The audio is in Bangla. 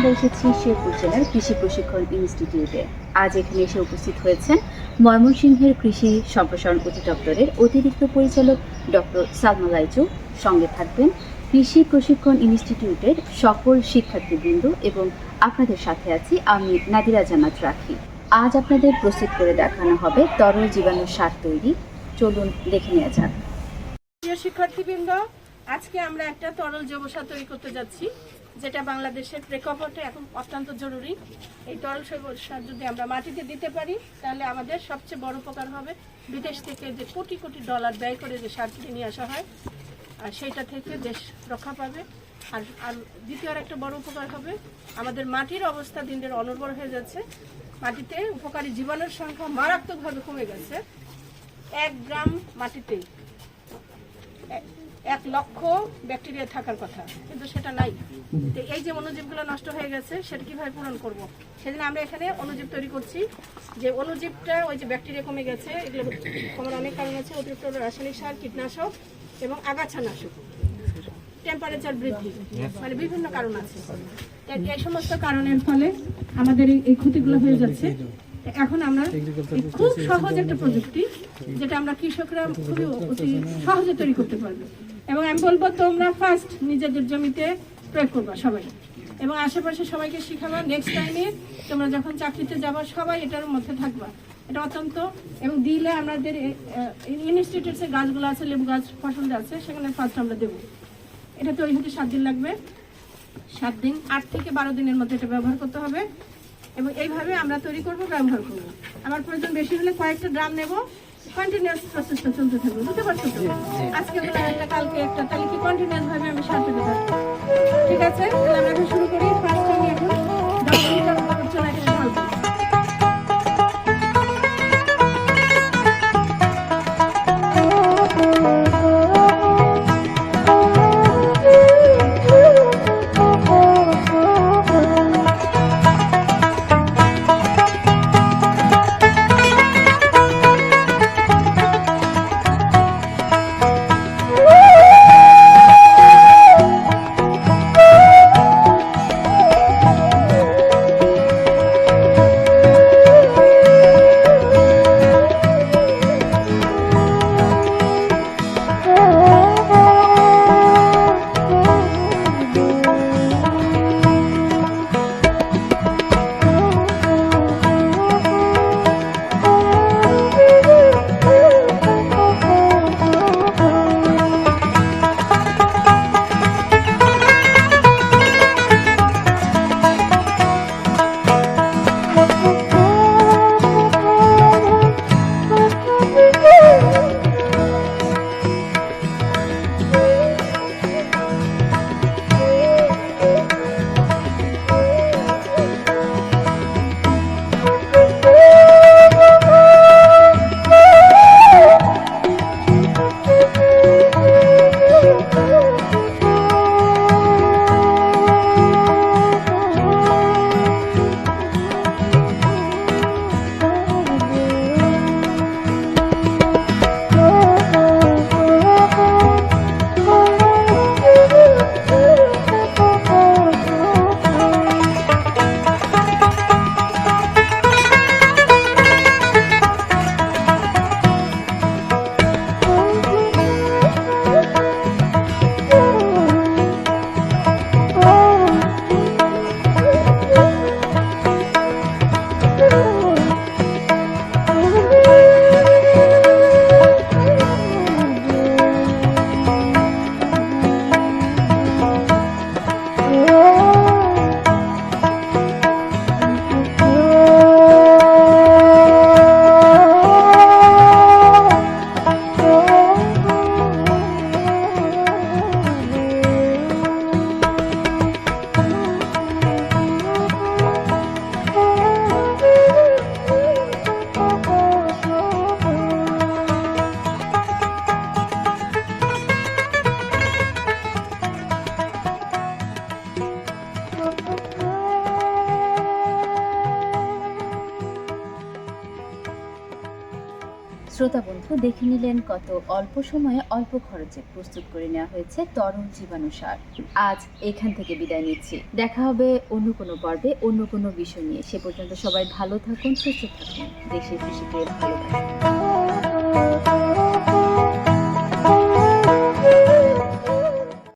আমরা এসেছি শেরপুর জেলার কৃষি প্রশিক্ষণ ইনস্টিটিউটে। আজ এখানে এসে উপস্থিত হয়েছেন ময়মনসিংহের কৃষি সম্প্রসারণ অধিদপ্তরের অতিরিক্ত পরিচালক ডক্টর সালমা লাইচু। সঙ্গে থাকবেন কৃষি প্রশিক্ষণ ইনস্টিটিউটের সকল শিক্ষার্থীবৃন্দ এবং আপনাদের সাথে আছি আমি নাদিরা জান্নাত রাখি। আজ আপনাদের প্রস্তুত করে দেখানো হবে তরল জীবাণু সার তৈরি। চলুন দেখে নেওয়া যাক। প্রিয় শিক্ষার্থীবৃন্দ, আজকে আমরা একটা তরল জৈব সার তৈরি করতে যাচ্ছি। যেটা বাংলাদেশের প্রেক্ষাপটে এখন অত্যন্ত জরুরি। এই তরল সার যদি আমরা মাটিতে দিতে পারি, তাহলে আমাদের সবচেয়ে বড় উপকার হবে বিদেশ থেকে যে কোটি কোটি ডলার ব্যয় করে যে সার কিনে নিয়ে আসা হয়, আর সেইটা থেকে দেশ রক্ষা পাবে। আর আর দ্বিতীয় একটা বড় উপকার হবে, আমাদের মাটির অবস্থা দিন দিন অনুর্বর হয়ে যাচ্ছে। মাটিতে উপকারী জীবাণুর সংখ্যা মারাত্মকভাবে কমে গেছে। এক গ্রাম মাটিতেই এক লক্ষ ব্যাকটেরিয়া থাকার কথা। কিন্তু সেটা নাই। তো এই যে অণুজীবগুলো নষ্ট হয়ে গেছে, সেটা কীভাবে পূরণ করব? সেদিন আমরা এখানে অনুজীব তৈরি করছি। যে অণুজীবটা, ওই যে ব্যাকটেরিয়া কমে গেছে, এগুলো কমার অনেক কারণ আছে, অতিরিক্ত রাসায়নিক সার, কীটনাশক এবং আগাছানাশক। টেম্পারেচার বৃদ্ধি মানে বিভিন্ন কারণ আছে। এই সমস্ত কারণের ফলে আমাদের এই ক্ষতিগুলো হয়ে যাচ্ছে। এখন আমরা খুব সহজ একটা প্রযুক্তি, যেটা আমরা কৃষকরা খুবই অতি সহজে তৈরি করতে পারবে। এবং আমি বলব, তোমরা ফার্স্ট নিজেদের জমিতে প্রয়োগ করবা সবাই। এবং আশেপাশে সবাইকে শিখাবা নেক্সট টাইমে তোমরা যখন চাকরিতে যাবা, সবাই এটার মধ্যে থাকবা। এটা অত্যন্ত, এবং দিলে আমাদের ইনস্টিটিউটসের গাছগুলো আছে, লেবু গাছ ফসল আছে, সেখানে ফার্স্ট আমরা দেবো। এটা তৈরি হতে সাত দিন লাগবে। সাত দিন, আট থেকে বারো দিনের মধ্যে এটা ব্যবহার করতে হবে। এবং এইভাবে আমরা তৈরি করব, ব্যবহার করব। আমার প্রয়োজন বেশি হলে কয়েকটা ড্রাম নেব। কন্টিনিউয়াস প্রসেসটা চলতে থাকবে বুঝতে পারছ তো? আজকে বললাম একটা কালকে একটা তাহলে কি কন্টিনিউয়াস ভাবে আমি সারতে দেবো। ঠিক আছে? তাহলে আমরা এখন শুরু করি। শ্রোতা বন্ধু, দেখে নিলেন কত অল্প সময়ে অল্প খরচে প্রস্তুত করে নেওয়া হয়েছে তরল জীবাণু সার। আজ এখান থেকে বিদায় নিচ্ছি। দেখা হবে অন্য কোনো পর্বে, অন্য কোনো বিষয় নিয়ে। সে পর্যন্ত সবাই ভালো থাকুন, সুস্থ থাকুন। দেশের কৃষিকে ভালোবাসুন।